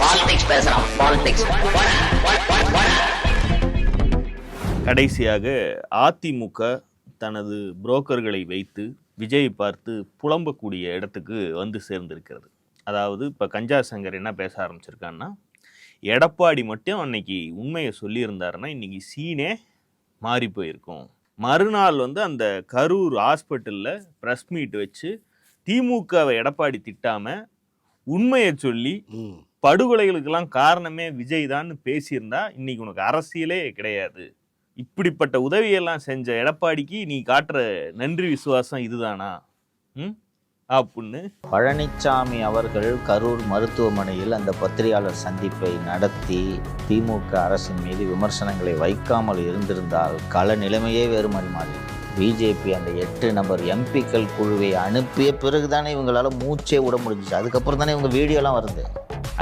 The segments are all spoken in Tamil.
பாலிடிக்ஸ் பேசுறான் பாலிடிக்ஸ் கடைசியாக அதிமுக தனது புரோக்கர்களை வைத்து விஜயை பார்த்து புலம்பக்கூடிய இடத்துக்கு வந்து சேர்ந்திருக்கிறது. அதாவது இப்போ கஞ்சா சங்கர் என்ன பேச ஆரம்பிச்சிருக்கான்னா எடப்பாடி மட்டும் அன்னைக்கு உண்மையை சொல்லியிருந்தாருன்னா இன்னைக்கு சீனே மாறி போயிருக்கும். மறுநாள் வந்து அந்த கரூர் ஹாஸ்பிட்டலில் ப்ரெஸ் மீட் வச்சு திமுகவை எடப்பாடி திட்டாம உண்மையை சொல்லி. படுகொலைகளுக்கெல்லாம் காரணமே விஜய் தான் பேசியிருந்தா இன்னைக்கு உனக்கு அரசியலே கிடையாது. இப்படிப்பட்ட உதவியெல்லாம் செஞ்ச எடப்பாடிக்கு நீ காட்டுற நன்றி விசுவாசம் இதுதானா? ம்? அப்படின்னு பழனிசாமி அவர்கள் கரூர் மருத்துவமனையில் அந்த பத்திரிகையாளர் சந்திப்பை நடத்தி திமுக அரசின் மீது விமர்சனங்களை வைக்காமல் இருந்திருந்தால் கள நிலைமையே வேறு மாதிரி மாறி. பிஜேபி அந்த எட்டு நபர் எம்பிக்கள் குழுவை அனுப்பிய பிறகு தானே இவங்களால மூச்சே விட முடிஞ்சிச்சு. அதுக்கப்புறம் தானே இவங்க வீடியோலாம் வருது.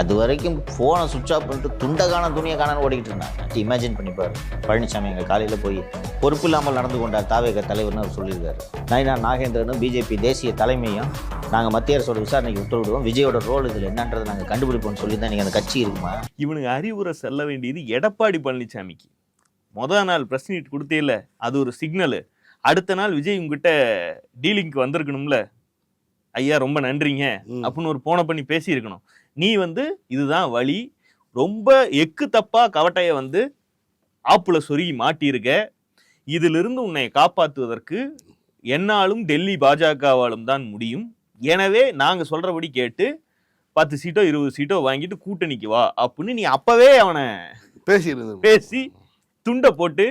அது வரைக்கும் ஃபோனை சுவிட்ச் ஆஃப் பண்ணிட்டு துண்டகான துணியை காணான்னு ஓடிக்கிட்டு இருந்தாங்க. இமேஜின் பண்ணிப்பார் பழனிசாமி எங்கள் காலையில் போய் பொறுப்பு இல்லாமல் நடந்து கொண்டார் தாவேக தலைவர்னு அவர் சொல்லியிருக்காரு. நைனா நாகேந்திரனும் பிஜேபி தேசிய தலைமையும் நாங்கள் மத்திய அரசோட விசாரணைக்கு உத்தரவிடுவோம். விஜயோட ரோல் இதில் என்னன்றதை நாங்கள் கண்டுபிடிப்போம்னு சொல்லி தான் நீங்கள் அந்த கட்சி இருக்குமா? இவனுக்கு அறிவுரை செல்ல வேண்டியது எடப்பாடி பழனிசாமிக்கு மொதல் நாள் ப்ரெஸ் மீட் கொடுத்தே இல்லை அது ஒரு சிக்னலு அடுத்த நாள் விஜய் உங்ககிட்ட டீலிங்க்கு வந்திருக்கணும்ல. ஐயா ரொம்ப நன்றிங்க. அப்படின்னு ஒரு போனை பண்ணி பேசியிருக்கணும். நீ வந்து இதுதான் வழி. ரொம்ப எக்கு தப்பா கவட்டைய வந்து ஆப்புல சொருகி மாட்டியிருக்க. இதிலிருந்து உன்னை காப்பாற்றுவதற்கு என்னாலும் டெல்லி பாஜகவாலும் தான் முடியும். எனவே நாங்க சொல்றபடி கேட்டு பத்து சீட்டோ இருபது சீட்டோ வாங்கிட்டு கூட்டணிக்கு வா அப்படின்னு நீ அப்பவே அவனை பேசியிருந்தது பேசி துண்டை போட்டு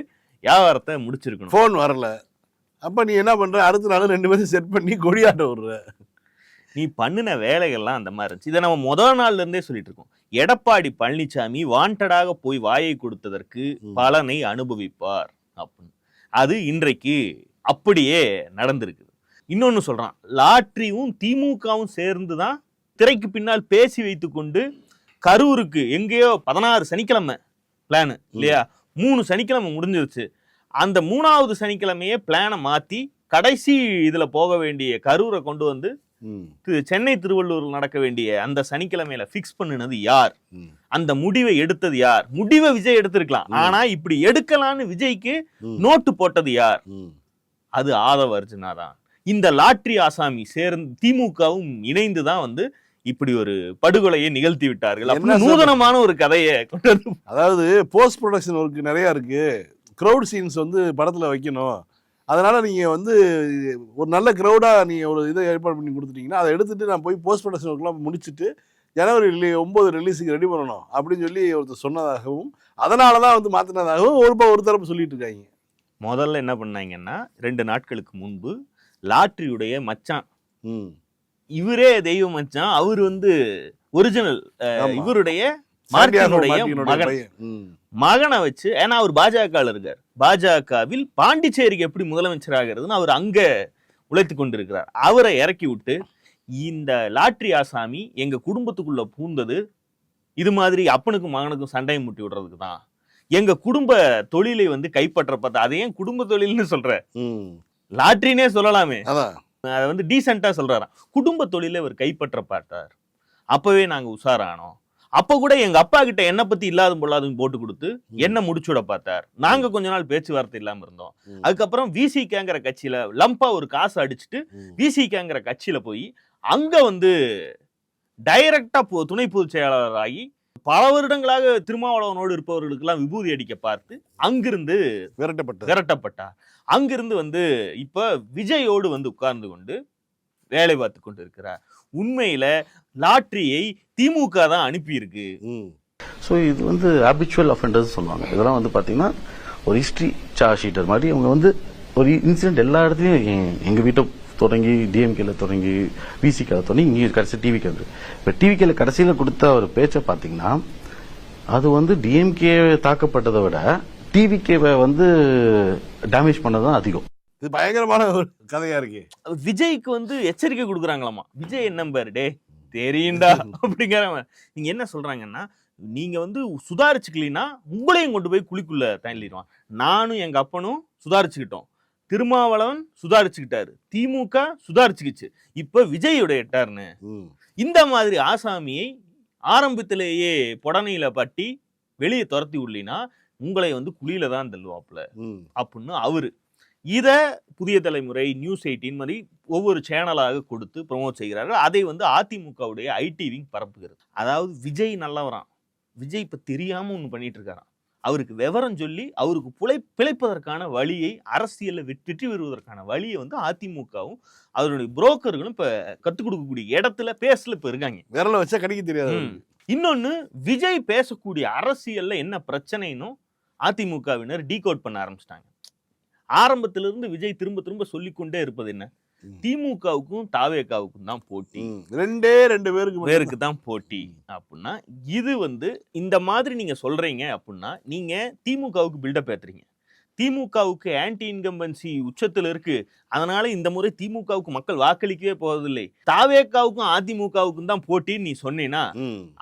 வியாபாரத்தை முடிச்சிருக்கணும். ஃபோன் வரல. அப்ப நீ என்ன பண்ற? அடுத்த நாள் ரெண்டு பேரும் செட் பண்ணி கொடியாட்ட விடுற. நீ பண்ணின வேலைகள்லாம் அந்த மாதிரி இருந்துச்சு. இதை நம்ம முதல் நாள்ல இருந்தே சொல்லிட்டு இருக்கோம் எடப்பாடி பழனிசாமி வாண்டடாக போய் வாயை கொடுத்ததற்கு. பலனை அனுபவிப்பார் அப்படின்னு. அது இன்றைக்கு அப்படியே நடந்திருக்குது. இன்னொன்னு சொல்றான். லாட்ரியும் திமுகவும் சேர்ந்து தான் திரைக்கு பின்னால் பேசி வைத்துக்கொண்டு கரூருக்கு எங்கேயோ பதினாறு சனிக்கிழமை பிளான் இல்லையா? மூணு சனிக்கிழமை முடிஞ்சிருச்சு. அந்த மூணாவது சனிக்கிழமையே பிளானை மாத்தி கடைசி இதுல போக வேண்டிய கரூரை கொண்டு வந்து சென்னை திருவள்ளூரில் நடக்க வேண்டிய அந்த சனிக்கிழமையில ஃபிக்ஸ் பண்ணினது யார்? அந்த முடிவை எடுத்தது யார்? முடிவை விஜய் எடுத்திருக்கலாம். ஆனா இப்படி எடுக்கலான்னு விஜய்க்கு நோட்டு போட்டது யார். அது ஆதவ அர்ஜுனா தான். இந்த லாட்ரி ஆசாமி சேர்ந்து திமுகவும் இணைந்து தான் வந்து இப்படி ஒரு படுகொலையை நிகழ்த்தி விட்டார்கள். நூதனமான ஒரு கதையை கொண்டு அதாவது போஸ்ட் ப்ரொடக்ஷன் ஒர்க் நிறைய இருக்கு. க்ரௌட் சீன்ஸ் வந்து படத்துல வைக்கணும். அதனால நீங்க வந்து ஒரு நல்ல க்ரௌடா நீங்க ஒரு இதை ஏற்பாடு பண்ணி கொடுத்துட்டீங்கன்னா அதை எடுத்துட்டு நான் போய் போஸ்ட் ப்ரொடக்ஷன் ஒர்க்லாம் முடிச்சுட்டு ஜனவரி ரிலீ ஒன்பது ரிலீஸுக்கு ரெடி பண்ணணும் அப்படின்னு சொல்லி ஒருத்தர் சொன்னதாகவும் அதனால தான் வந்து மாற்றினதாகவும் ஒரு ப- ஒரு தரப்பு சொல்லிட்டு இருக்காங்க. முதல்ல என்ன பண்ணாங்கன்னா ரெண்டு நாட்களுக்கு முன்பு லாட்ரியுடைய மச்சான். இவரே தெய்வ மச்சான். அவர் வந்து ஒரிஜினல். இவருடைய மார்ட்டினுடைய மகன். மகனை வச்சு ஏன்னா அவர் பாஜக இருக்கார். பாஜகவில் பாண்டிச்சேரிக்கு எப்படி முதலமைச்சர் ஆகிறதுன்னு அவர் அங்க உழைத்து கொண்டிருக்கிறார். அவரை இறக்கி விட்டு இந்த லாட்ரி ஆசாமி எங்க குடும்பத்துக்குள்ள பூந்தது இது மாதிரி அப்பனுக்கும் மகனுக்கும் சண்டையை முட்டி விடுறதுக்கு தான். எங்க குடும்ப தொழிலை வந்து கைப்பற்ற பார்த்தா அதை ஏன் குடும்ப தொழில்னு சொல்ற? லாட்ரினே சொல்லலாமே. அதை வந்து டீசெண்டா சொல்றாராம். குடும்ப தொழிலை அவர் கைப்பற்ற பார்த்தார். அப்பவே நாங்க உஷாரானோம். அப்ப கூட எங்க அப்பா கிட்ட என்ன பத்தி இல்லாத பொல்லாதும் போட்டு கொடுத்து என்ன முடிச்சுட பார்த்தார். நாங்க கொஞ்ச நாள் பேச்சுவார்த்தை இல்லாம இருந்தோம். அதுக்கப்புறம் விசிகேங்கிற கட்சியில லம்பா ஒரு காசு அடிச்சுட்டு. விசிகேங்கிற கட்சியில போய் அங்க வந்து டைரக்டா துணை பொதுச் செயலாளர் ஆகி பல வருடங்களாக திருமாவளவனோடு இருப்பவர்களுக்கெல்லாம் விபூதி அடிக்க பார்த்து அங்கிருந்து விரட்டப்பட்டது விரட்டப்பட்டார். அங்கிருந்து வந்து இப்ப விஜயோடு வந்து உட்கார்ந்து கொண்டு வேலை பார்த்து கொண்டு இருக்கிறார் உண்மையில லாட்ரியை திமுக தான் அனுப்பியிருக்கு. ஸோ இது வந்து ஹாபிச்சுவல் அஃபெண்டர்ஸ் சொல்லுவாங்க. இதெல்லாம் வந்து பார்த்தீங்கன்னா ஒரு ஹிஸ்ட்ரி சார்ஜ் ஷீட்டர் மாதிரி அவங்க வந்து ஒரு இன்சிடென்ட் எல்லா இடத்துலையும் எங்கள் வீட்டை தொடங்கி டிஎம்கேல தொடங்கி விசிகேல தொடங்கி இங்கே கடைசி டிவிக்கு வந்து இப்போ டிவிக்கேல கடைசியில் கொடுத்த ஒரு பேச்சை பார்த்தீங்கன்னா அது வந்து டிஎம்கே தாக்கப்பட்டதை விட டிவிகேவை வந்து டேமேஜ் பண்ணதான் அதிகம். இது பயங்கரமான ஒரு கதையா இருக்கே. விஜய்க்கு வந்து எச்சரிக்கை கொடுக்குறாங்களாமா? விஜய் என்ன பாரு டே தெரியும்டா அப்படிங்கிற நீங்க என்ன சொல்றாங்கன்னா நீங்க வந்து சுதாரிச்சுக்கலினா உங்களையும் கொண்டு போய் குழிக்குள்ள தள்ளிடுவான். நானும் எங்க அப்பனும் சுதாரிச்சுக்கிட்டோம். திருமாவளவன் சுதாரிச்சுக்கிட்டாரு. திமுக சுதாரிச்சுக்கிச்சு. இப்ப விஜயோட எட்டார்னு இந்த மாதிரி ஆசாமியை ஆரம்பத்திலேயே புடனையில பட்டி வெளியே துரத்தி விடலினா உங்களை வந்து குழியில தான் தள்ளுவாப்புல. அப்படின்னு அவரு இத புதிய தலைமுறை நியூஸ் எயிட்டின் மாதிரி ஒவ்வொரு சேனலாக கொடுத்து ப்ரோமோட் செய்கிறார்கள். அதை வந்து அதிமுகவுடைய ஐடி விங் பரப்புகிறது. அதாவது விஜய் நல்லவரான் விஜய் இப்ப தெரியாம ஒண்ணு பண்ணிட்டு இருக்காராம் அவருக்கு விவரம் சொல்லி அவருக்கு புழை பிழைப்பதற்கான வழியை அரசியல்ல வெற்றி பெறுவதற்கான வழியை வந்து அதிமுகவும் அவருடைய புரோக்கர்களும் இப்ப கத்துக் கொடுக்கக்கூடிய இடத்துல பேசல இப்ப இருக்காங்க. விரல வச்சா கடிக்க தெரியாது ம். இன்னொன்னு விஜய் பேசக்கூடிய அரசியல்ல என்ன பிரச்சனைன்னு அதிமுகவினர் டீகோட் பண்ண ஆரம்பிச்சிட்டாங்க. ஆரம்பத்திலிருந்து விஜய் திரும்ப திரும்ப சொல்லிக்கொண்டே இருப்பது என்ன. திமுகவுக்கும் தாவேகாவுக்கும் தான் போட்டி. ரெண்டே ரெண்டு பேருக்கு பேருக்கு தான் போட்டி. அப்படின்னா இது வந்து இந்த மாதிரி நீங்க சொல்றீங்க அப்படின்னா நீங்க திமுகவுக்கு பில்டப் ஏத்துறீங்க. திமுகவுக்கு ஆன்டி இன்கம்பன்சி உச்சத்துல இருக்கு அதனால இந்த முறை திமுகவுக்கு மக்கள் வாக்களிக்கவே போவதில்லை தாவேகாவுக்கும் அதிமுகவுக்கும் தான் போட்டின்னு நீ சொன்னீன்னா.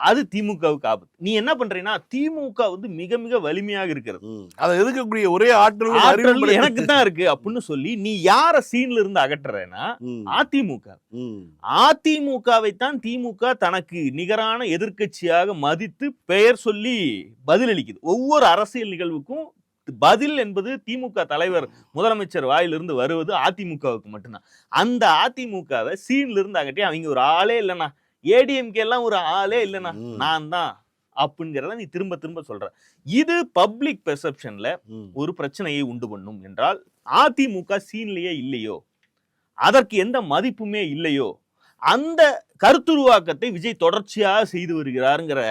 அது திமுகவுக்கு ஆபத்து நீ என்ன பண்றீன்னா திமுக வந்து மிக மிக வலிமையாக இருக்கிறது. அதை எதிர்க்கக்கூடிய ஒரே ஆற்றல் எனக்கு தான் இருக்கு அப்படின்னு சொல்லி நீ யார சீன்ல இருந்து அகற்றுறேன்னா. அதிமுக. அதிமுகவை தான் திமுக தனக்கு நிகரான எதிர்க்கட்சியாக மதித்து பெயர் சொல்லி பதிலளிக்குது ஒவ்வொரு அரசியல் நிகழ்வுக்கும் பதில் என்பது திமுக தலைவர் முதலமைச்சர் வாயிலிருந்து வருவது அதிமுகவுக்கு மட்டும்தான். அந்த அதிமுகவை சீன்ல இருந்து அகட்டி அவங்க ஒரு ஆளே இல்லைண்ணா. ஏடிஎம்கே எல்லாம் ஒரு ஆளே இல்லைண்ணா. நான் தான் அப்படிங்கிறத நீ திரும்ப திரும்ப சொல்ற. இது பப்ளிக் பெர்செப்ஷன்ல. ஒரு பிரச்சனையை உண்டு பண்ணும் என்றால் அதிமுக சீன்லயே இல்லையோ? அதற்கு எந்த மதிப்புமே இல்லையோ? அந்த கருத்துருவாக்கத்தை விஜய் தொடர்ச்சியாக செய்து வருகிறாருங்கிற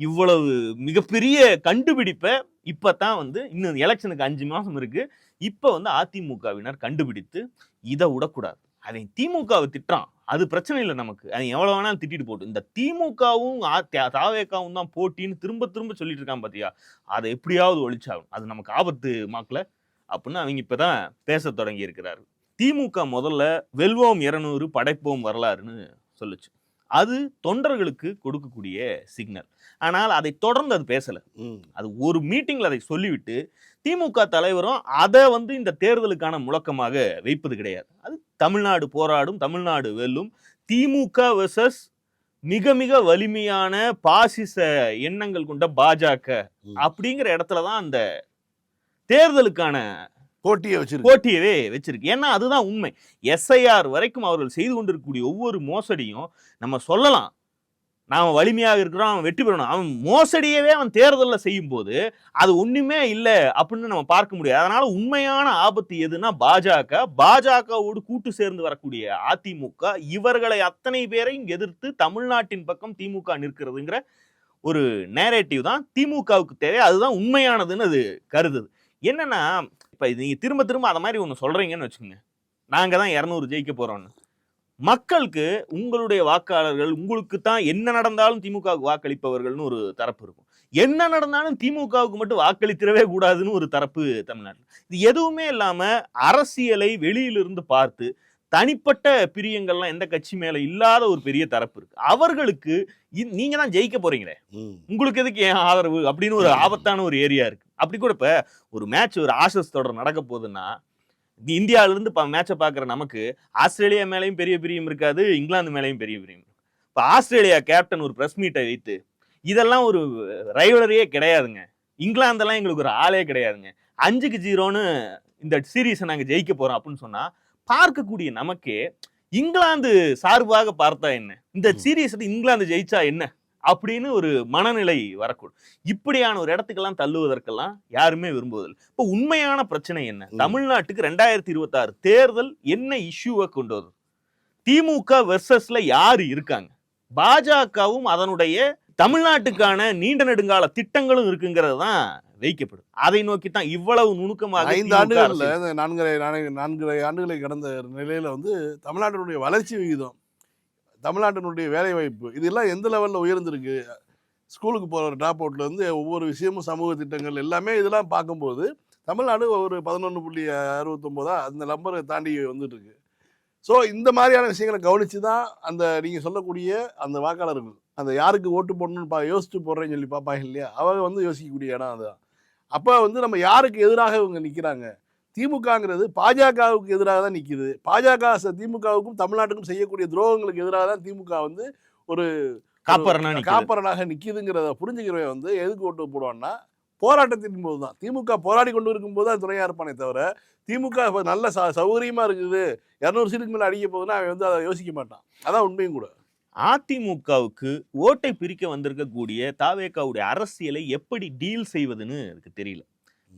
இவ்வளவு மிகப்பெரிய கண்டுபிடிப்பை இப்போ தான் வந்து இன்னும் எலெக்ஷனுக்கு அஞ்சு மாதம் இருக்குது இப்போ வந்து அதிமுகவினர் கண்டுபிடித்து இதை விடக்கூடாது. அதை திமுகவை திட்டுறான். அது பிரச்சனை இல்லை நமக்கு. அது எவ்வளோ வேணாலும் திட்டிட்டு போட்டு. இந்த திமுகவும் தாவேக்காவும் தான் போட்டின்னு திரும்ப திரும்ப சொல்லிட்டு இருக்கான் பார்த்தியா அதை எப்படியாவது ஒழிச்சாகும் அது நமக்கு ஆபத்து மாக்கல. அப்படின்னு அவங்க இப்போ தான் பேச தொடங்கி இருக்கிறாரு திமுக முதல்ல வெல்வோம் இருநூறு படைப்போம் வரலாறுன்னு சொல்லுச்சு. அது தொண்டர்களுக்கு கொடுக்கக்கூடிய சிக்னல் ஆனால் அதை தொடர்ந்து அது பேசல. அது ஒரு மீட்டிங்ல அதை சொல்லிவிட்டு திமுக தலைவரும் அதை வந்து இந்த தேர்தலுக்கான முழக்கமாக வைப்பது கிடையாது அது தமிழ்நாடு போராடும் தமிழ்நாடு வெல்லும் திமுக வெர்சஸ் மிக மிக வலிமையான பாசிச எண்ணங்கள் கொண்ட பாஜக. அப்படிங்கிற இடத்துல தான் அந்த தேர்தலுக்கான போட்டியை வச்சிருக்கு. போட்டியவே வச்சிருக்கு. ஏன்னா அதுதான் உண்மை. எஸ்ஐஆர் வரைக்கும் அவர்கள் செய்து கொண்டிருக்கக்கூடிய ஒவ்வொரு மோசடியும் நம்ம சொல்லலாம். நாம் வலிமையாக இருக்கிறோம் அவன் வெற்றி பெறணும். அவன் மோசடியவே அவன் தேர்தலில் செய்யும் போது அது ஒன்றுமே இல்லை அப்படின்னு நம்ம பார்க்க முடியாது. அதனால உண்மையான ஆபத்து எதுனா பாஜக. பாஜகவோடு கூட்டு சேர்ந்து வரக்கூடிய அதிமுக. இவர்களை அத்தனை பேரையும் எதிர்த்து தமிழ்நாட்டின் பக்கம் திமுக நிற்கிறதுங்கிற ஒரு நேரேட்டிவ் தான் திமுகவுக்கு தேவை. அதுதான் உண்மையானதுன்னு அது கருதுது. என்னன்னா இப்போ இது திரும்ப திரும்ப அதை மாதிரி ஒன்று சொல்கிறீங்கன்னு வச்சுக்கோங்க. நாங்கள் தான் இரநூறு ஜெயிக்க போகிறோன்னு மக்களுக்கு உங்களுடைய வாக்காளர்கள் உங்களுக்கு தான் என்ன நடந்தாலும் திமுகவுக்கு வாக்களிப்பவர்கள்னு ஒரு தரப்பு இருக்கும். என்ன நடந்தாலும் திமுகவுக்கு மட்டும் வாக்களித்திடவே கூடாதுன்னு ஒரு தரப்பு தமிழ்நாட்டில். இது எதுவுமே இல்லாமல் அரசியலை வெளியிலிருந்து பார்த்து தனிப்பட்ட பிரியங்கள்லாம் எந்த கட்சி மேல இல்லாத ஒரு பெரிய தரப்பு இருக்கு. அவர்களுக்கு நீங்க தான் ஜெயிக்க போறீங்களே. உங்களுக்கு எதுக்கு ஏன் ஆதரவு அப்படின்னு ஒரு ஆபத்தான ஒரு ஏரியா இருக்கு. அப்படி கூட இப்ப ஒரு மேட்ச் ஒரு ஆஷஸ் தொடர் நடக்க போகுதுன்னா இருந்து மேட்சை பாக்குற நமக்கு ஆஸ்திரேலியா மேலயும் பெரிய பிரியம் இருக்காது இங்கிலாந்து மேலயும் பெரிய பிரியம். இப்ப ஆஸ்திரேலியா கேப்டன் ஒரு பிரஸ் மீட்டை வைத்து இதெல்லாம் ஒரு ரைவலரியே கிடையாதுங்க. இங்கிலாந்தெல்லாம் எங்களுக்கு ஒரு ஆளே கிடையாதுங்க. அஞ்சுக்கு ஜீரோன்னு இந்த சீரீஸை நாங்க ஜெயிக்க போறோம் அப்படின்னு சொன்னா பார்க்கக்கூடிய நமக்கே இங்கிலாந்து சார்பாக பார்த்தா என்ன? இந்த சீரீஸ்ல இங்கிலாந்து ஜெயிச்சா என்ன? அப்படின்னு ஒரு மனநிலை வரக்கூடும். இப்படியான ஒரு இடத்துக்கெல்லாம் தள்ளுவதற்கெல்லாம் யாருமே விரும்புவதில்லை. இப்போ உண்மையான பிரச்சனை என்ன. தமிழ்நாட்டுக்கு ரெண்டாயிரத்தி இருபத்தாறு தேர்தல் என்ன இஷ்யூவை கொண்டு வரும் திமுக வெர்சஸ்ல யாரு இருக்காங்க? பாஜகவும் அதனுடைய தமிழ்நாட்டுக்கான நீண்ட நெடுங்கால திட்டங்களும் இருக்குங்கிறது தான் வைக்கப்படும். அதை நோக்கி தான் இவ்வளவு நுணுக்கமாக ஐந்து ஆண்டுகள்ல நான்கரை நான்கு- நான்கரை ஆண்டுகளை கடந்த நிலையில வந்து தமிழ்நாட்டினுடைய வளர்ச்சி விகிதம் தமிழ்நாட்டினுடைய வேலை வாய்ப்பு இதெல்லாம் எந்த லெவல்ல உயர்ந்திருக்கு? ஸ்கூலுக்கு போகிற ட்ராப் அவுட்ல இருந்து ஒவ்வொரு விஷயமும் சமூக திட்டங்கள் எல்லாமே இதெல்லாம் பார்க்கும்போது தமிழ்நாடு ஒரு பதினொன்று புள்ளி அறுபத்தொம்போதா அந்த நம்பரை தாண்டி வந்துட்டு இருக்கு ஸோ இந்த மாதிரியான விஷயங்களை கவனித்து தான் அந்த நீங்கள் சொல்லக்கூடிய அந்த வாக்காளர்கள் அந்த யாருக்கு ஓட்டு போடணும்னு பா யோசிச்சு போடுறேன்னு சொல்லி பார்ப்பாங்க இல்லையா? அவங்க வந்து யோசிக்கக்கூடிய இடம் அதுதான். அப்போ வந்து நம்ம யாருக்கு எதிராக இவங்க நிற்கிறாங்க திமுகங்கிறது பாஜகவுக்கு எதிராக தான் நிற்கிது பாஜக திமுகவுக்கும் தமிழ்நாட்டுக்கும் செய்யக்கூடிய துரோகங்களுக்கு எதிராக தான் திமுக வந்து ஒரு காப்பரனா நிக்குது. காப்பரனாக நிக்குதுங்கிறத புரிஞ்சுக்கிறவன் வந்து எதுக்கு ஓட்டு போடுவான்னா போராட்டத்தின் போது தான் திமுக போராடி கொண்டு இருக்கும்போது தான் துணையா இருப்பானே தவிர திமுக இப்ப நல்ல ச சௌகரியமா இருக்குது. இரநூறு சீட்டுக்கு மேல அடிக்க போகுதுன்னா அவன் வந்து அதை யோசிக்க மாட்டான். அதான் உண்மையும் கூட. அதிமுகவுக்கு ஓட்டை பிரிக்க வந்திருக்கக்கூடிய தாவேக்காவுடைய அரசியலை எப்படி டீல் செய்வதுன்னு எனக்கு தெரியல.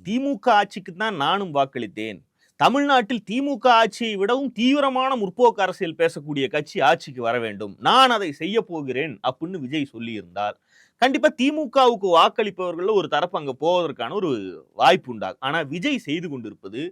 திமுக ஆட்சிக்கு தான் நானும் வாக்களித்தேன். தமிழ்நாட்டில் திமுக ஆட்சியை விடவும் தீவிரமான முற்போக்கு அரசியல் பேசக்கூடிய கட்சி ஆட்சிக்கு வர வேண்டும். நான் அதை செய்ய போகிறேன் அப்படின்னு விஜய் சொல்லியிருந்தால் கண்டிப்பா திமுகவுக்கு வாக்களிப்பவர்கள ஒரு தரப்பு அங்க போவதற்கான ஒரு வாய்ப்பு உண்டாகும் ஆனா விஜய் செய்து கொண்டிருப்பது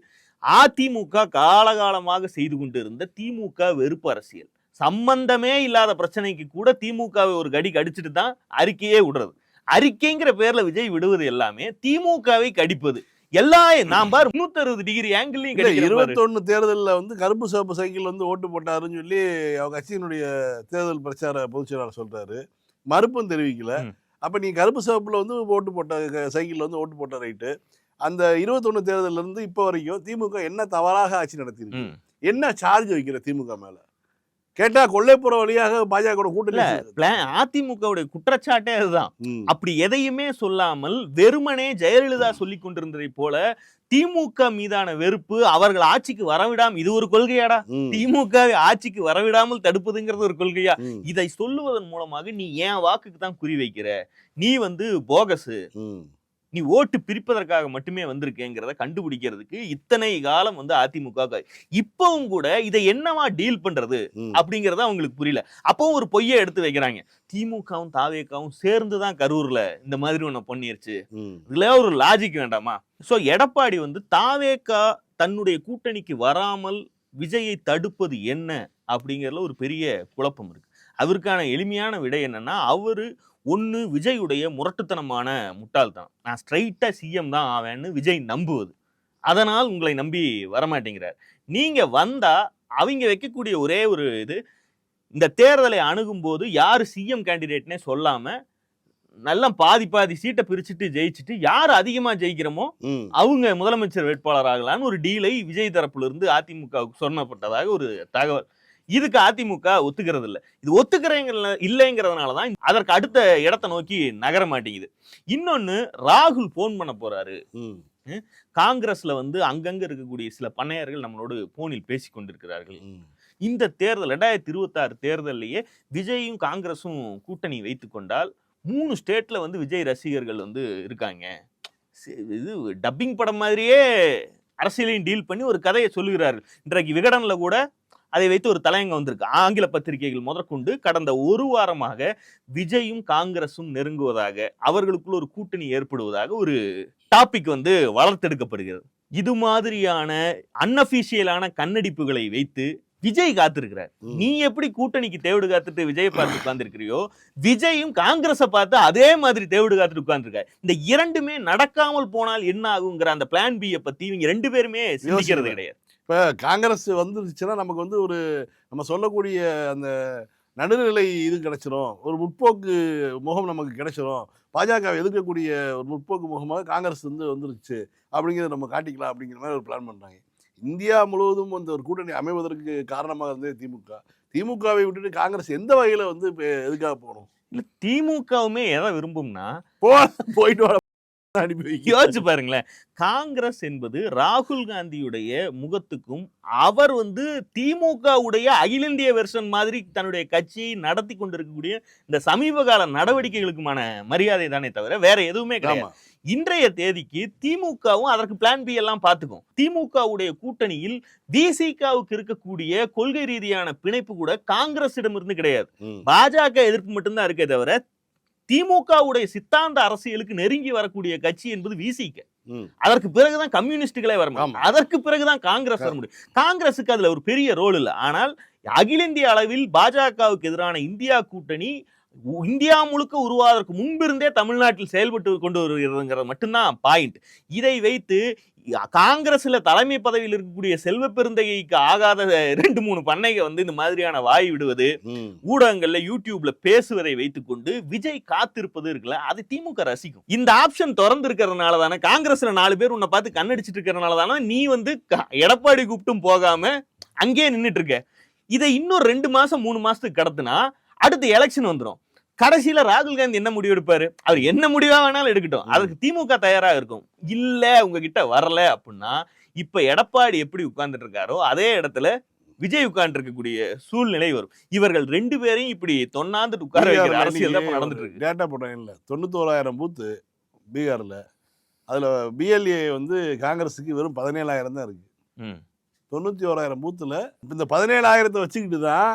அதிமுக காலகாலமாக செய்து கொண்டிருந்த திமுக வெறுப்பு அரசியல். சம்பந்தமே இல்லாத பிரச்சனைக்கு கூட திமுகவை ஒரு கடி கடிச்சிட்டு தான் அறிக்கையே விடுறது. அறிக்கைங்கிற பேர்ல விஜய் விடுவது எல்லாமே திமுகவை கடிப்பது. எல்லா நான் பாரு முன்னூத்தி அறுபது டிகிரி ஆங்கிள்லயும். இருபத்தொன்னு தேர்தல்ல வந்து கருப்பு சிவப்பு சைக்கிள் வந்து ஓட்டு போட்டாருன்னு சொல்லி அவங்க கட்சியினுடைய தேர்தல் பிரச்சார பொதுச் செயலாளர் சொல்றாரு. மறுப்பும் தெரிவிக்கல. அப்ப நீ கருப்பு சிவப்புல வந்து ஓட்டு போட்ட சைக்கிள்ல வந்து ஓட்டு போட்ட ரைட்டு அந்த இருபத்தொன்னு தேர்தல்ல இருந்து இப்போ வரைக்கும் திமுக என்ன தவறாக ஆட்சி நடத்திருக்கு ம். என்ன சார்ஜ் வைக்கிற திமுக மேல? கேட்டா கொள்ளைப்புற வழியாக பாஜக கூட்டணி அதிமுகவுடைய குற்றச்சாட்டே அதுதான். அப்படி எதையுமே சொல்லாமல் வெறுமனே ஜெயலலிதா சொல்லி கொண்டிருந்ததை போல திமுக மீதான வெறுப்பு அவர்கள் ஆட்சிக்கு வரவிடாம இது ஒரு கொள்கையாடா. திமுக ஆட்சிக்கு வரவிடாமல் தடுப்பதுங்கிறது ஒரு கொள்கையா. இதை சொல்லுவதன் மூலமாக நீ ஏன் வாக்குக்கு தான் குறி வைக்கிற நீ வந்து போகஸ். நீ ஓட்டு பிரிப்பதற்காக மட்டுமே வந்திருக்கேங்கிறத கண்டுபிடிக்கிறதுக்கு இத்தனை காலம் வந்து அதிமுக. இப்பவும் கூட இதை என்னவா டீல் பண்றது. அப்படிங்கறத அவங்களுக்கு புரியல அப்பவும் ஒரு பொய்யை எடுத்து வைக்கிறாங்க திமுகவும் தாவேக்காவும் சேர்ந்து தான் கரூர்ல இந்த மாதிரி ஒண்ணு பண்ணிருச்சு. இதுல ஒரு லாஜிக் வேண்டாமா சோ எடப்பாடி வந்து தாவேக்கா தன்னுடைய கூட்டணிக்கு வராமல் விஜயை தடுப்பது என்ன அப்படிங்கறதுல ஒரு பெரிய குழப்பம் இருக்கு அவருக்கான எளிமையான விடை என்னன்னா அவரு ஒண்ணு விஜயுடைய முரட்டுத்தனமான முட்டாள்தனம். நான் ஸ்ட்ரைட்டா சிஎம் தான் ஆவேன்னு விஜய் நம்புவது. அதனால் உங்களை நம்பி வரமாட்டேங்கிறார். நீங்க வந்தா அவங்க வைக்கக்கூடிய ஒரே ஒரு இது இந்த தேர்தலை அணுகும் போது யாரு சிஎம் கேண்டிடேட்னே சொல்லாம நல்லா பாதி பாதி சீட்டை பிரிச்சுட்டு ஜெயிச்சுட்டு யார் அதிகமா ஜெயிக்கிறோமோ. அவங்க முதலமைச்சர் வேட்பாளர் ஆகலான்னு ஒரு டீலை விஜய் தரப்புல இருந்து அதிமுகவுக்கு சொன்னப்பட்டதாக ஒரு தகவல். இதுக்கு அதிமுக ஒத்துக்கிறது இல்ல இது ஒத்துக்கிறேங்க இல்லைங்கிறதுனால தான் அதற்கு அடுத்த இடத்தை நோக்கி நகர மாட்டேங்குது. இன்னொன்னு ராகுல் போன் பண்ண போறாரு. காங்கிரஸ்ல வந்து அங்கங்க இருக்கக்கூடிய சில பண்ணையர்கள் நம்மளோடு போனில் பேசிக் கொண்டிருக்கிறார்கள். இந்த தேர்தல் ரெண்டாயிரத்தி இருபத்தாறு தேர்தல்லையே விஜயும் காங்கிரஸும் கூட்டணி வைத்துக் கொண்டால் மூணு ஸ்டேட்ல வந்து விஜய் ரசிகர்கள் வந்து இருக்காங்க. இது டப்பிங் படம் மாதிரியே அரசியலையும் டீல் பண்ணி ஒரு கதையை சொல்லுகிறார்கள். இன்றைக்கு விகடன்ல கூட அதை வைத்து ஒரு தலையங்கம் வந்திருக்கு. ஆங்கில பத்திரிகைகள் முதற்கொண்டு கடந்த ஒரு வாரமாக விஜயும் காங்கிரஸும் நெருங்குவதாக அவர்களுக்குள்ள ஒரு கூட்டணி ஏற்படுவதாக ஒரு டாபிக் வந்து வளர்த்தெடுக்கப்படுகிறது. இது மாதிரியான அன்அபிஷியலான கண்ணடிப்புகளை வைத்து விஜய் காத்திருக்கிறார். நீ எப்படி கூட்டணிக்கு தேவடு காத்துட்டு விஜயை பார்த்து உட்கார்ந்துருக்கிறியோ விஜயும் காங்கிரஸை பார்த்து அதே மாதிரி தேவடு காத்துட்டு உட்கார்ந்துருக்காரு. இந்த இரண்டுமே நடக்காமல் போனால் என்ன ஆகுங்கிற அந்த பிளான் பியை பத்தி இவங்க ரெண்டு பேருமே சிந்திக்கிறது. கிடையாது. இப்போ காங்கிரஸ் வந்துருச்சுன்னா நமக்கு வந்து ஒரு நம்ம சொல்லக்கூடிய அந்த நடுநிலை இது கிடைச்சிரும். ஒரு முற்போக்கு முகம் நமக்கு கிடைச்சிரும். பாஜக எதிர்க்கக்கூடிய ஒரு முற்போக்கு முகமாக காங்கிரஸ் வந்து வந்துருச்சு. அப்படிங்கிறத நம்ம காட்டிக்கலாம் அப்படிங்கிற மாதிரி ஒரு பிளான் பண்ணுறாங்க இந்தியா முழுவதும் அந்த ஒரு கூட்டணி அமைவதற்கு காரணமாக இருந்தது திமுக. திமுகவை விட்டுட்டு காங்கிரஸ் எந்த வகையில் வந்து இப்போ எதுக்காக போகணும்? இல்ல திமுகவுமே எதை விரும்பும்னா போ போயிட்டு யோசிச்சு பாருங்களேன். காங்கிரஸ் என்பது ராகுல் காந்தியுடைய முகத்துக்கும் அவர் வந்து திமுகவுடைய அகில இந்திய வெர்ஷன் மாதிரி தன்னுடைய கட்சியை நடத்தி கொண்டிருக்கக்கூடிய இந்த சமீப கால நடவடிக்கைகளுக்குமான மரியாதை தானே தவிர வேற எதுவுமே கிடையாது. இன்றைய தேதிக்கு திமுகவும் அதற்கு பிளான் பி எல்லாம் பார்த்துக்கும். திமுகவுடைய கூட்டணியில் விசிகாவுக்கு இருக்கக்கூடிய கொள்கை ரீதியான பிணைப்பு கூட காங்கிரஸிடமிருந்து கிடையாது. பாஜக எதிர்ப்பு மட்டும்தான் இருக்கே தவிர திமுகவுடைய சித்தாந்த அரசியலுக்கு நெருங்கி வரக்கூடிய கட்சி என்பது விசிக. அதற்கு பிறகுதான் கம்யூனிஸ்டுகளே வர முடியும். அதற்கு பிறகுதான் காங்கிரஸ் வர முடியும். காங்கிரஸுக்கு அதுல ஒரு பெரிய ரோல் இல்லை. ஆனால் அகில இந்திய அளவில் பாஜகவுக்கு எதிரான இந்தியா கூட்டணி இந்தியா முழுக்க உருவாவதற்கு முன்பிருந்தே தமிழ்நாட்டில் செயல்பட்டு கொண்டு வருகிறதுங்கிறது மட்டும்தான் பாயிண்ட் இதை வைத்து காங்கிரஸ்ல தலைமை பதவியில் இருக்கக்கூடிய செல்வ பெருந்தகைக்கு ஆகாத ரெண்டு மூணு பண்ணைக வந்து இந்த மாதிரியான வாய் விடுவது. ஊடகங்கள்ல யூடியூப்ல பேசுவதை வைத்துக்கொண்டு விஜய் காத்திருப்பது இருக்குல்ல அது திமுக ரசிக்கும். இந்த ஆப்ஷன் திறந்து இருக்கிறதுனால தானே காங்கிரஸ்ல நாலு பேர் உன்னை பார்த்து கண்ணடிச்சிட்டு இருக்கிறதுனால தானே நீ வந்து எடப்பாடி கூப்பிட்டும் போகாம அங்கேயே நின்னுட்டு இருக்க. இதை இன்னும் ரெண்டு மாசம் மூணு மாசத்துக்கு கடத்துனா அடுத்து எலெக்ஷன் வந்துடும் கடைசியில ராகுல் காந்தி என்ன முடிவு எடுப்பாரு? அவர் என்ன முடிவா வேணாலும் எடுக்கட்டும். அதுக்கு திமுக தயாரா இருக்கும். இல்ல உங்ககிட்ட வரல அப்படின்னா இப்ப எடப்பாடி எப்படி உட்கார்ந்துட்டு இருக்காரோ அதே இடத்துல விஜய் உட்கார்ந்து இருக்கக்கூடிய சூழ்நிலை வரும். இவர்கள் ரெண்டு பேரையும் இப்படி தொண்ணாந்துட்டு உட்கார வைக்கிற அரசியல் தான் நடந்துட்டு இருக்கு. டேட்டா போட்டேன் இல்லை? தொண்ணூத்தோராயிரம் பூத்து பீகாரில். அதில் பிஎல்ஏ வந்து காங்கிரஸுக்கு வெறும் பதினேழாயிரம் தான் இருக்கு. தொண்ணூற்றி ஓராயிரம் பூத்தில் இந்த பதினேழாயிரத்தை வச்சுக்கிட்டு தான்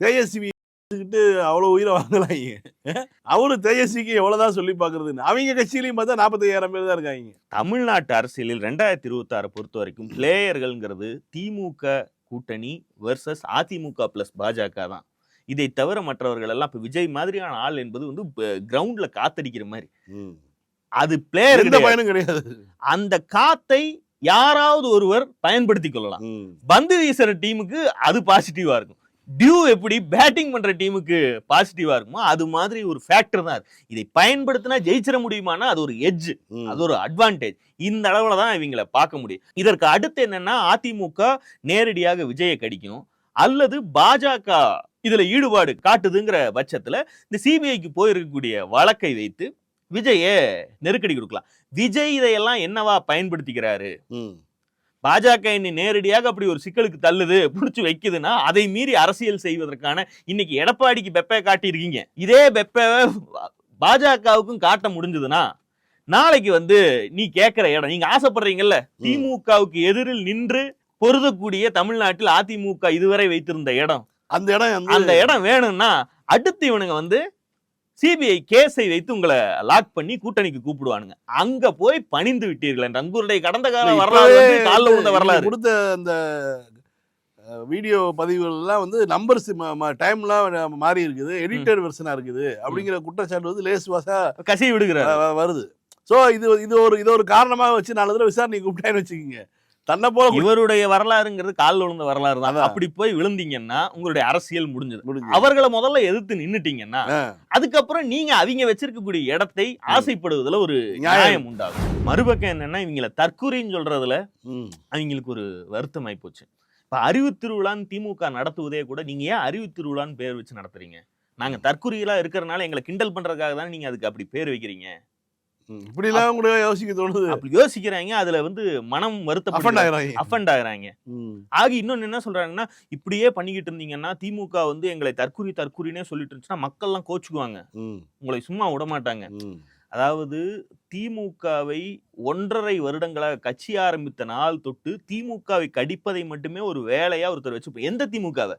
தேஜஸ்வி வச்சுக்கிட்டு அவ்வளோ உயிரை வாங்கலாங்க. அவரு தேஜஸ்விக்கு எவ்வளோதான் சொல்லி பார்க்குறதுன்னு அவங்க கட்சியிலையும் பார்த்தா நாற்பத்தையாயிரம் பேர் தான் இருக்காங்க. தமிழ்நாட்டு அரசியலில் ரெண்டாயிரத்தி இருபத்தி ஆறு பொறுத்த வரைக்கும் பிளேயர்கள்ங்கிறது திமுக கூட்டணி வெர்சஸ் அதிமுக பிளஸ் பாஜக தான். இதை தவிர மற்றவர்கள் எல்லாம் இப்ப விஜய் மாதிரியான ஆள் என்பது வந்து கிரவுண்ட்ல காத்தடிக்கிற மாதிரி. அது பிளேயர் பயனும் கிடையாது. அந்த காத்தை யாராவது ஒருவர் பயன்படுத்தி கொள்ளலாம். பந்து வீசுற டீமுக்கு அது பாசிட்டிவா இருக்கும். டியூ எப்படி பேட்டிங் பண்ற டீமுக்கு பாசிட்டிவா இருக்குமோ அது மாதிரி ஒரு ஃபேக்டர் தான். இதை பயன்படுத்தினா ஜெயிச்சிட முடியுமானா அது ஒரு எட்ஜ். அது ஒரு அட்வான்டேஜ் இந்த அளவுல தான் இவங்கள பார்க்க முடியும் இதற்கு அடுத்து என்னன்னா அதிமுக நேரடியாக விஜயை கடிக்கணும் அல்லது பாஜக இதுல ஈடுபாடு காட்டுதுங்கிற பட்சத்துல இந்த சிபிஐக்கு போயிருக்கக்கூடிய வழக்கை வைத்து விஜய நெருக்கடி கொடுக்கலாம் விஜய் இதையெல்லாம் என்னவா பயன்படுத்திக்கிறாரு. பாஜக இன்னை நேரடியாக அப்படி ஒரு சிக்கலுக்கு தள்ளுது புடிச்சு வைக்குதுன்னா அதை மீறி அரசியல் செய்வதற்கான இன்னைக்கு எடப்பாடிக்கு பெப்பை காட்டியிருக்கீங்க. இதே பெப்பை பாஜகவுக்கும் காட்ட முடிஞ்சதுன்னா நாளைக்கு வந்து நீ கேட்கிற இடம் நீங்க ஆசைப்படுறீங்கல்ல திமுகவுக்கு எதிரில் நின்று பொருதக்கூடிய தமிழ்நாட்டில் அதிமுக இதுவரை வைத்திருந்த இடம். அந்த இடம் அந்த இடம் வேணும்னா அடுத்து இவனுங்க வந்து சிபிஐ கேஸை வைத்து உங்களை லாக் பண்ணி கூட்டணிக்கு கூப்பிடுவானுங்க. அங்க போய் பணிந்து விட்டீர்கள் என்று. உங்களுடைய கடந்த கால வரலாறு காலில் நீங்க வரலாறு. கொடுத்த அந்த வீடியோ பதிவுகள்லாம் வந்து நம்பர்ஸ் டைம்லாம் மாறி இருக்குது. எடிட்டட் வெர்ஷனா இருக்குது. அப்படிங்கிற குற்றச்சாட்டு வந்து லேஸ் வாசா கசி விடுகிறார். வ- வ- வருது. சோ இது இது ஒரு இது ஒரு காரணமாக வச்சு நாலு தடவை விசாரணை கூப்பிட்டான்னு வச்சுக்கோங்க. தன்னை போல இவருடைய வரலாறுங்கிறது காலில் விழுந்த வரலாறு தான். அப்படி போய் விழுந்தீங்கன்னா உங்களுடைய அரசியல் முடிஞ்சது முடிஞ்சு. அவர்களை முதல்ல எதிர்த்து நின்னுட்டீங்கன்னா. அதுக்கப்புறம் நீங்க அவங்க வச்சிருக்கக்கூடிய இடத்தை ஆசைப்படுவதில் ஒரு நியாயம். உண்டாகும் மறுபக்கம் என்னன்னா இவங்கள தற்கொலைன்னு சொல்றதுல. அவங்களுக்கு ஒரு வருத்தமாய் போச்சு இப்ப அறிவு திருவிழான்னு திமுக நடத்துவதே கூட நீங்க ஏன் அறிவு திருவிழான்னு பேர் வச்சு நடத்துறீங்க நாங்க தற்குறிகளா இருக்கிறனால எங்களை கிண்டல் பண்றதுக்காக தான் நீங்க அதுக்கு அப்படி பேர் வைக்கிறீங்க. இப்படிலாம் கூட யோசிக்க தோணுது அப்படி யோசிக்கிறாங்க அதுல வந்து மனம் வருத்தப்பட்டு ஆகிறாங்க அஃபண்ட் ஆகுறாங்க. ஆகி இன்னொன்னு என்ன சொல்றாங்கன்னா இப்படியே பண்ணிக்கிட்டு இருந்தீங்கன்னா திமுக வந்து எங்களை தற்குறி தற்குறினே சொல்லிட்டு இருந்துச்சுன்னா மக்கள்லாம் கோச்சுக்குவாங்க ம். உங்களை சும்மா விட மாட்டாங்க. அதாவது திமுகவை ஒன்றரை வருடங்களாக கட்சி ஆரம்பித்த நாள் தொட்டு திமுகவை கடிப்பதை மட்டுமே ஒரு வேலையா ஒருத்தர் வச்சு எந்த திமுகவை.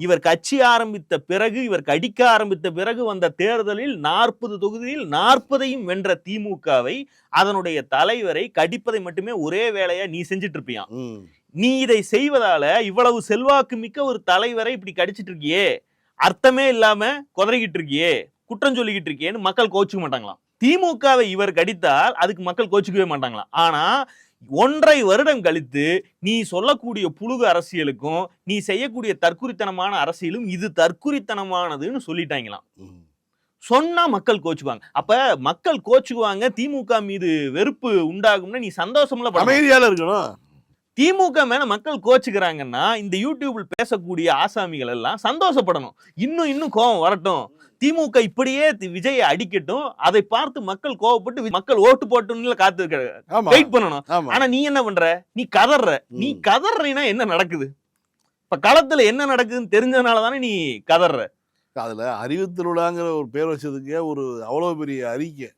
இவர் கட்சி ஆரம்பித்த பிறகு இவர் கடிக்க ஆரம்பித்த பிறகு வந்த தேர்தலில் நாற்பது தொகுதியில் நாற்பதையும் வென்ற திமுகவை அதனுடைய தலைவரை கடிப்பதை மட்டுமே ஒரே வேலையா நீ செஞ்சுட்டு இருப்பியான் ம். நீ இதை செய்வதால இவ்வளவு செல்வாக்கு மிக்க ஒரு தலைவரை இப்படி கடிச்சிட்டு இருக்கியே அர்த்தமே இல்லாம குதறிக்கிட்டு இருக்கியே குற்றம் சொல்லிக்கிட்டு இருக்கியேன்னு மக்கள் கோச்சுக்க மாட்டாங்களாம். திமுகவை இவர் கடித்தால் அதுக்கு மக்கள் கோச்சுக்கவே மாட்டாங்களாம். ஆனா ஒன்றை வருடம் கழித்து நீ சொல்லக்கூடிய புழுகு அரசியலுக்கும் நீ செய்யக்கூடிய தற்குறித்தனமான அரசியலும் இது தற்குறித்தனமானதுன்னு சொல்லிட்டாங்களாம். சொன்னா மக்கள் கோச்சுக்குவாங்க அப்ப மக்கள் கோச்சுக்குவாங்க திமுக மீது வெறுப்பு உண்டாகும்னா நீ சந்தோஷம்ல. அமைதியால இருக்கணும் திமுக மேல மக்கள் கோச்சுக்கிறாங்கன்னா இந்த யூடியூபில் பேசக்கூடிய ஆசாமிகள் எல்லாம் சந்தோஷப்படணும். இன்னும் இன்னும் கோபம் வரட்டும். திமுக இப்படியே விஜயை அடிக்கட்டும். அதை பார்த்து மக்கள் கோவப்பட்டு மக்கள் ஓட்டு போட்டுன்னு காத்து வெயிட் பண்ணணும். ஆனா நீ என்ன பண்ற? நீ கதற நீ. கதறீனா என்ன நடக்குது? இப்ப களத்துல என்ன நடக்குதுன்னு தெரிஞ்சதுனால தானே நீ கதற அதுல அறிவு திருவிழாங்கிற ஒரு பேர் வச்சதுக்கே ஒரு அவ்வளவு பெரிய அறிக்கை.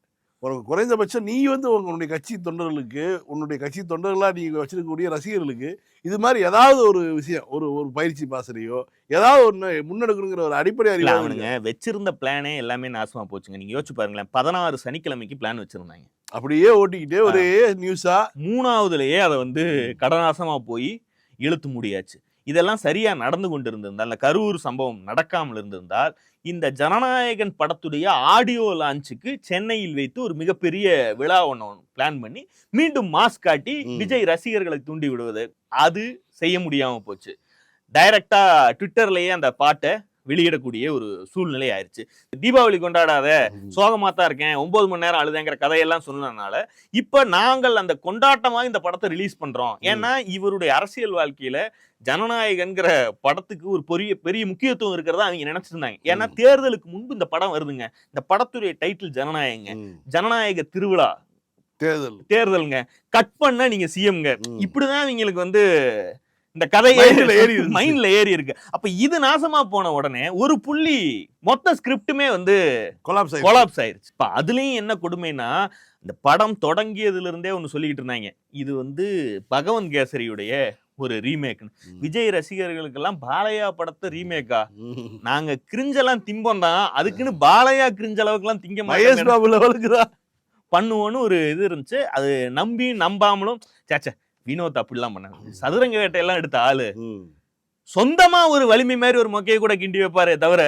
உனக்கு குறைந்தபட்சம் நீ வந்து உங்களுடைய கட்சி தொண்டர்களுக்கு உன்னுடைய கட்சி தொண்டர்களா நீங்க வச்சிருக்கக்கூடிய ரசிகர்களுக்கு இது மாதிரி ஏதாவது ஒரு விஷயம் ஒரு ஒரு பயிற்சி பாசறையோ ஏதாவது ஒண்ணு முன்னெடுக்கணுங்கிற ஒரு அடிப்படை அறிவு அவனுங்க வச்சிருந்த பிளானே எல்லாமே நாசமா போச்சுங்க. நீங்க யோசிச்சு பாருங்களேன் பதினாறு சனிக்கிழமைக்கு பிளான் வச்சிருந்தாங்க. அப்படியே ஓட்டிக்கிட்டே ஒரே நியூஸா மூணாவதுலயே அதை வந்து கடனாசமா போய் இழுத்து முடியாச்சு. இதெல்லாம் சரியா நடந்து கொண்டிருந்திருந்தால் அந்த கரூர் சம்பவம் நடக்காமல் இருந்திருந்தால் இந்த ஜனநாயகன் படத்துடைய ஆடியோ லான்ச்சுக்கு சென்னையில் வைத்து ஒரு மிகப்பெரிய விழா ஒன்று பிளான் பண்ணி மீண்டும் மாஸ் காட்டி. விஜய் ரசிகர்களை தூண்டி விடுவது. அது செய்ய முடியாம போச்சு. டைரக்டா ட்விட்டர்லயே அந்த பாட்டை வெளியிடக்கூடிய ஒரு சூழ்நிலை ஆயிருச்சு. தீபாவளி கொண்டாடாத சோகமா தான் இருக்கேன் ஒன்பது மணி நேரம் அழுதேங்கிற கதையெல்லாம் சொன்னதுனால இப்ப நாங்கள் அந்த கொண்டாட்டமா இந்த படத்தை ரிலீஸ் பண்றோம். ஏன்னா இவருடைய அரசியல் வாழ்க்கையில ஜனநாயகங்கிற படத்துக்கு ஒரு பெரிய பெரிய முக்கியத்துவம் இருக்கிறதா அவங்க நினைச்சிருந்தாங்க. ஏன்னா தேர்தலுக்கு முன்பு இந்த படம் வருதுங்க. இந்த படத்துடைய டைட்டில் ஜனநாயகங்க. ஜனநாயக திருவிழா. தேர்தல். தேர்தலுங்க. கட் பண்ண நீங்க சிஎம்ங்க. இப்படிதான் இவங்களுக்கு வந்து இந்த Mindல ஏறி. மைண்ட்ல ஏறி இருக்கு. அப்ப இது நாசமா போன உடனே ஒரு புள்ளி மொத்த ஸ்கிரிப்டுமே வந்து கொலாப்ஸ். கொலாப்ஸ் ஆயிருச்சு இப்ப அதுலயும் என்ன கொடுமைனா இந்த படம் தொடங்கியதுல இருந்தே ஒண்ணு சொல்லிக்கிட்டு இருந்தாங்க. இது வந்து பகவன் கேசரியுடைய ஒரு ரீமேக் ம். விஜய் ரசிகர்களுக்கெல்லாம் பாலையா படத்தை ரீமேக்கா. நாங்க கிரிஞ்செல்லாம் திம்போம் தான். அதுக்குன்னு பாலையா கிரிஞ்ச அளவுக்குலாம் திங்க மகேஷ் பாபு லெவலுக்கு தான் பண்ணுவோன்னு ஒரு இது இருந்துச்சு. அது நம்பி நம்பாமலும் சேச்சே வினோத் அப்படிலாம் பண்ணாங்க சதுரங்க வேட்டையெல்லாம் எடுத்த ஆளு. சொந்தமா ஒரு வலிமை மாதிரி ஒரு மொக்கையை கூட கிண்டி வைப்பாரே தவிர.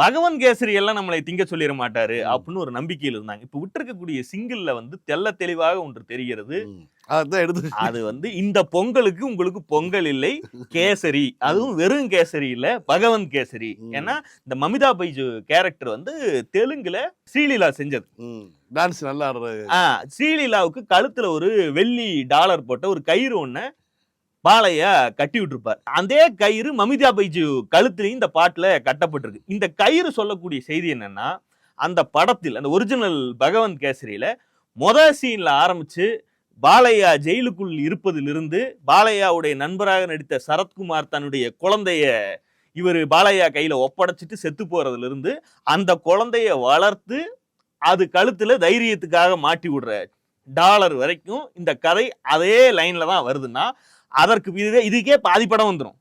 பகவன் கேசரி எல்லாம் நம்மளை திங்க சொல்லிட மாட்டாரு. அப்படின்னு ஒரு நம்பிக்கையில் இருந்தாங்க இப்ப விட்டிருக்கக்கூடிய சிங்கிள்ல வந்து தெள்ள தெளிவாக ஒன்று தெரிகிறது அது வந்து இந்த பொங்கலுக்கு உங்களுக்கு பொங்கல் இல்லை கேசரி அதுவும் வெறும் கேசரி இல்ல பகவன் கேசரி. ஏன்னா இந்த மமிதா பைஜு கேரக்டர் வந்து தெலுங்குல ஸ்ரீலீலா செஞ்சது. டான்ஸ் நல்லா ஸ்ரீலீலாவுக்கு கழுத்துல ஒரு வெள்ளி டாலர் போட்ட ஒரு கயிறு ஒண்ணு பாலையா கட்டி விட்டுருப்பார். அதே கயிறு மமிதா பைஜு கழுத்துலயும் இந்த பாட்டுல கட்டப்பட்டிருக்கு. இந்த கயிறு சொல்லக்கூடிய செய்தி என்னன்னா அந்த படத்தில் அந்த ஒரிஜினல் பகவன் கேசரியில மொத சீன்ல ஆரம்பிச்சு பாலையா ஜெயிலுக்குள் இருப்பதிலிருந்து பாலையாவுடைய நண்பராக நடித்த சரத்குமார் தன்னுடைய குழந்தைய இவர் பாலையா கையில ஒப்படைச்சிட்டு செத்து போறதுலிருந்து அந்த குழந்தைய வளர்த்து அது கழுத்துல தைரியத்துக்காக மாட்டி விடுற டாலர் வரைக்கும் இந்த கதை அதே லைன்ல தான் வருதுன்னா அதற்கு இதுவே இதுக்கே பாதி படம் வந்துடும்.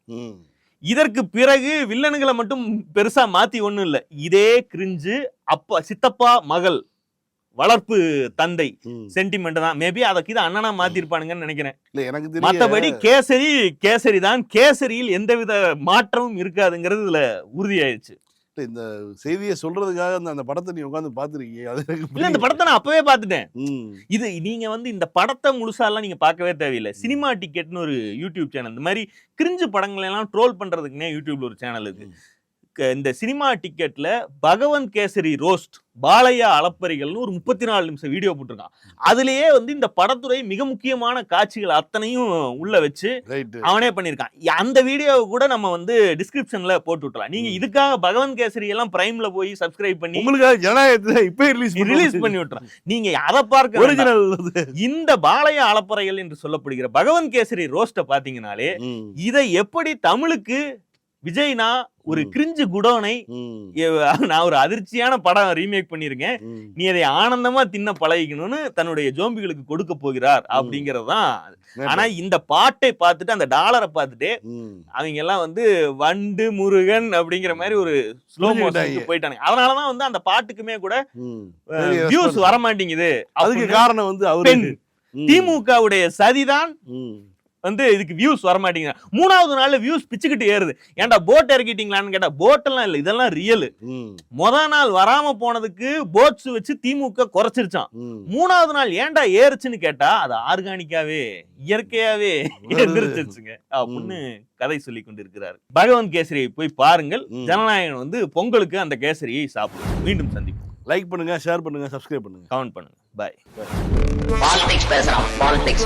இதற்கு பிறகு வில்லனுங்களை மட்டும் பெருசா மாத்தி ஒண்ணும் இல்ல. இதே கிரிஞ்சு அப்பா சித்தப்பா மகள் வளர்ப்பு தந்தை. சென்டிமெண்ட் தான். மேபி அதற்கு இது அண்ணனா மாத்திருப்பானுங்கன்னு நினைக்கிறேன். இல்ல எனக்கு மத்தபடி கேசரி கேசரி தான். கேசரியில் எந்தவித மாற்றமும் இருக்காதுங்கிறது இதுல உறுதியாயிருச்சு இந்த செய்தியை சொல்றதுக்காக அந்த அந்த படத்தை நீ உட்காந்து பாத்துருக்கீங்க அது இல்ல இந்த. படத்தை நான் அப்பவே பார்த்துட்டேன். ம். இது நீங்க வந்து இந்த படத்தை முழுசாலாம் நீங்க பார்க்கவே தேவையில்லை. சினிமா டிக்கெட்னு ஒரு யூடியூப் சேனல் இந்த மாதிரி கிரிஞ்சு படங்களை எல்லாம் ட்ரோல் பண்றதுக்குனே யூடியூப்ல ஒரு சேனல் இருக்கு. இந்த சினிமா டிக்கெட்ல பகவன் கேசரி ரோஸ்ட் பாலையா அளப்பரிகள்னு ஒரு முப்பத்தி நாலு நிமிஷம் வீடியோ போட்டிருக்கான். அதுலயே வந்து இந்த படத்துறை மிக முக்கியமான காட்சிகள் அத்தனையும் உள்ள வச்சு அவனே பண்ணியிருக்கான். அந்த வீடியோவை கூட நம்ம வந்து டிஸ்கிரிப்ஷன்ல போட்டு விட்டுலாம் நீங்க. இதுக்காக பகவன் கேசரி எல்லாம் பிரைம்ல போய் சப்ஸ்கிரைப் பண்ணி உங்களுக்காக ஜனநாயகத்தை இப்ப ரிலீஸ் ரிலீஸ் பண்ணி விட்டுறான் நீங்க அதை பார்க்க. ஒரிஜினல் இந்த பாளைய அளப்பறைகள் என்று சொல்லப்படுகிற பகவன் கேசரி ரோஸ்ட பாத்தீங்கனாலே இதை எப்படி தமிழுக்கு விஜய்னா ஒரு. கிரிஞ்சு குடோனை நான் ஒரு அதிர்ச்சியான படம் ரீமேக் பண்ணியிருக்கேன். நீ அதை ஆனந்தமா தின்ன பழகிக்கணும்னு தன்னுடைய ஜோம்பிகளுக்கு கொடுக்க போகிறார் அப்படிங்கறது தான். ஆனா இந்த பாட்டை பார்த்துட்டு அந்த டாலரை பார்த்துட்டு அவங்க எல்லாம் வந்து வண்டு முருகன் அப்படிங்கிற மாதிரி ஒரு ஸ்லோ. மோஷனுக்கு போயிட்டானுங்க. அதனாலதான் வந்து அந்த பாட்டுக்குமே கூட வியூஸ் response. வர மாட்டேங்குது அதுக்கு காரணம் வந்து அவரு பெண். திமுகவுடைய சதிதான். வந்து இதுக்கு வியூஸ் வர மாட்டேங்குது மூணாவது நாள்ல வியூஸ் பிச்சுக்கிட்டு ஏறுது. ஏன்டா போட் இறக்கிட்டீங்களான்னு கேட்டா போட் எல்லாம் இல்ல இதெல்லாம் ரியல். முத நாள் வராம போனதுக்கு போட்ஸ் வச்சு திமுக குறைச்சிருச்சான். மூணாவது நாள் ஏன்டா ஏறுச்சுன்னு கேட்டா அது ஆர்கானிக்காவே இயற்கையாவே வருது. எந்திரிச்சிருச்சுங்க. அப்படின்னு கதை சொல்லி கொண்டிருக்கிறார். பகவன் கேசரியை போய் பாருங்கள். ஜனநாயகன் வந்து பொங்கலுக்கு அந்த கேசரியை சாப்பிடும். மீண்டும் சந்திப்போம். லைக் பண்ணுங்க ஷேர் பண்ணுங்க சப்ஸ்கிரைப் பண்ணுங்க. கமெண்ட் பண்ணுங்க. பாய் பாலிடிக்ஸ் பேசுறான் பாலிடிக்ஸ்